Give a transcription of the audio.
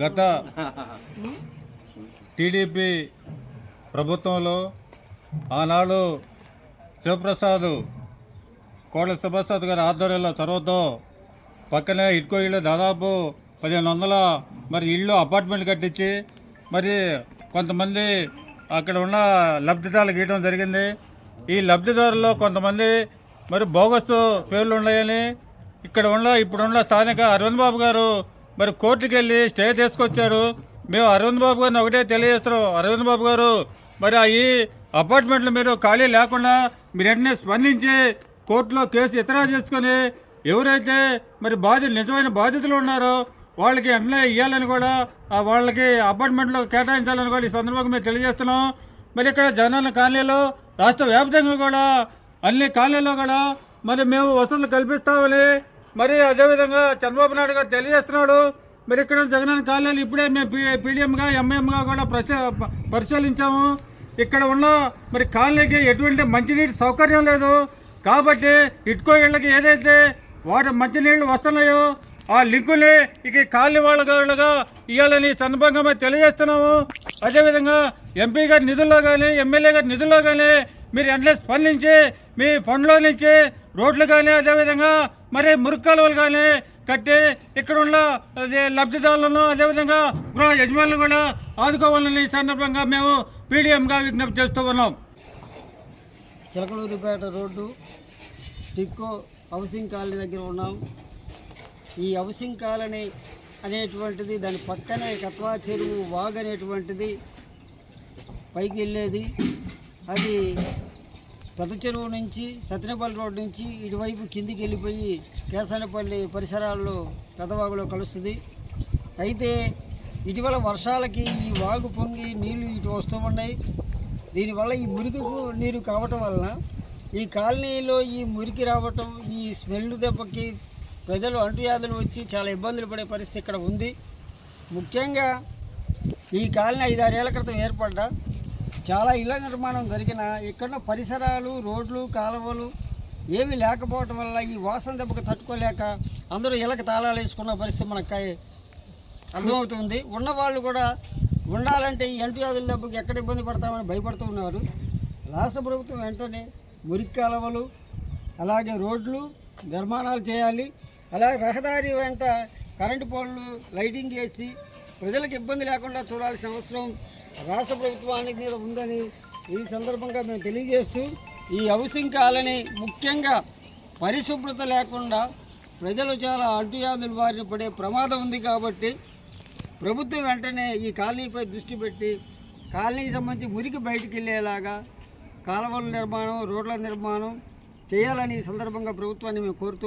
గత టీడీపీ ప్రభుత్వంలో ఆనాడు శివప్రసాద్ కోళ్ళ శివప్రసాద్ గారి ఆధ్వర్యంలో చొరవతో పక్కనే ఇటుకో ఇళ్ళు దాదాపు పదిహేను వందల మరి ఇళ్ళు అపార్ట్మెంట్ కట్టించి మరి కొంతమంది అక్కడ ఉన్న లబ్ధిదారులు గీయడం జరిగింది. ఈ లబ్ధిదారుల్లో కొంతమంది మరి బోగస్ పేర్లు ఉన్నాయని ఇక్కడ ఉన్న ఇప్పుడున్న స్థానిక అరవింద్ బాబు గారు మరి కోర్టుకి వెళ్ళి స్టే తీసుకొచ్చారు. మేము అరవింద్ బాబు గారిని ఒకటే తెలియజేస్తున్నాం. అరవింద్ బాబు గారు మరి ఆ ఈ అపార్ట్మెంట్లు మీరు ఖాళీ లేకుండా మీరు వెంటనే స్పందించి కోర్టులో కేసు ఇతరా చేసుకొని ఎవరైతే మరి బాధ్యత నిజమైన బాధితులు ఉన్నారో వాళ్ళకి వెంటనే ఇవ్వాలని కూడా వాళ్ళకి అపార్ట్మెంట్లో కేటాయించాలని కూడా ఈ సందర్భంగా మేము తెలియజేస్తున్నాం. మరి ఇక్కడ జగనన్న కాలనీలో రాష్ట్ర వ్యాప్తంగా కూడా అన్ని కాలనీలో కూడా మరి మేము వసతులు కల్పిస్తామని మరి అదేవిధంగా చంద్రబాబు నాయుడు గారు తెలియజేస్తున్నాడు మరి ఇక్కడ జగనన్న కాలనీలు ఇప్పుడే మేము పీడిఎంగా ఎంఐఎంగా కూడా పరిశ పరిశీలించాము. ఇక్కడ ఉన్న మరి కాలనీకి ఎటువంటి మంచినీటి సౌకర్యం లేదు. కాబట్టి ఇటుకో ఇళ్ళకి ఏదైతే వాటి మంచినీళ్ళు వస్తున్నాయో ఆ లింకుని ఇక కాలనీ వాళ్ళగా ఇవ్వాలని సందర్భంగా మేము తెలియజేస్తున్నాము. అదేవిధంగా ఎంపీ గారి నిధుల్లో కానీ ఎమ్మెల్యే గారి నిధుల్లో కానీ మీరు వెంటనే స్పందించి మీ ఫండ్లో నుంచి రోడ్లు కానీ అదేవిధంగా మరి మురుగు కానీ కట్టి ఇక్కడ ఉన్న అదే లబ్ధిదారులను అదేవిధంగా గృహ యజమానులు కూడా ఆదుకోవాలని ఈ సందర్భంగా మేము పీడిఎంగా విజ్ఞప్తి చేస్తూ ఉన్నాం. Chilakaluripeta road TIDCO housing colony దగ్గర ఉన్నాం. ఈ హౌసింగ్ కాలనీ అనేటువంటిది దాని పక్కనే కత్వా చెరువు వాగ్ అనేటువంటిది పైకి వెళ్ళేది. అది పెద్ద చెరువు నుంచి సత్యనపల్లి రోడ్ నుంచి ఇటువైపు కిందికి వెళ్ళిపోయి కేసనపల్లి పరిసరాల్లో పెద్దవాగులో కలుస్తుంది. అయితే ఇటీవల వర్షాలకి ఈ వాగు పొంగి నీళ్ళు ఇటు వస్తూ ఉన్నాయి. దీనివల్ల ఈ మురికి నీరు కావటం వలన ఈ కాలనీలో ఈ మురికి రావటం ఈ స్మెల్ దెబ్బకి ప్రజలు అంటువ్యాధులు వచ్చి చాలా ఇబ్బందులు పడే పరిస్థితి ఇక్కడ ఉంది. ముఖ్యంగా ఈ కాలనీ ఐదారేళ్ళ క్రితం ఏర్పడ్డ చాలా ఇళ్ళ నిర్మాణం జరిగిన ఇక్కడ పరిసరాలు రోడ్లు కాలువలు ఏమీ లేకపోవటం వల్ల ఈ వాసన దెబ్బకు తట్టుకోలేక అందరూ ఇళ్ళకి తాళాలు వేసుకున్న పరిస్థితి మనకు అర్థమవుతుంది. ఉన్నవాళ్ళు కూడా ఉండాలంటే ఈ అంటువ్యాధుల దెబ్బకి ఎక్కడ ఇబ్బంది పడతామని భయపడుతూ ఉన్నారు. రాష్ట్ర ప్రభుత్వం వెంటనే మురికి కాలువలు అలాగే రోడ్లు నిర్మాణాలు చేయాలి. అలాగే రహదారి వెంట కరెంటు పోల్లు లైటింగ్ చేసి ప్రజలకు ఇబ్బంది లేకుండా చూడాల్సిన అవసరం రాష్ట్ర ప్రభుత్వానికి మీద ఉందని ఈ సందర్భంగా మేము తెలియజేస్తూ ఈ హౌసింగ్ కాలనీ ముఖ్యంగా పరిశుభ్రత లేకుండా ప్రజలు చాలా అడ్డుయాదులు బారిన పడే ప్రమాదం ఉంది కాబట్టి ప్రభుత్వం వెంటనే ఈ కాలనీపై దృష్టి పెట్టి కాలనీకి సంబంధించి మురికి బయటికి వెళ్ళేలాగా కాలువల నిర్మాణం రోడ్ల నిర్మాణం చేయాలని ఈ సందర్భంగా ప్రభుత్వాన్ని మేము కోరుతూ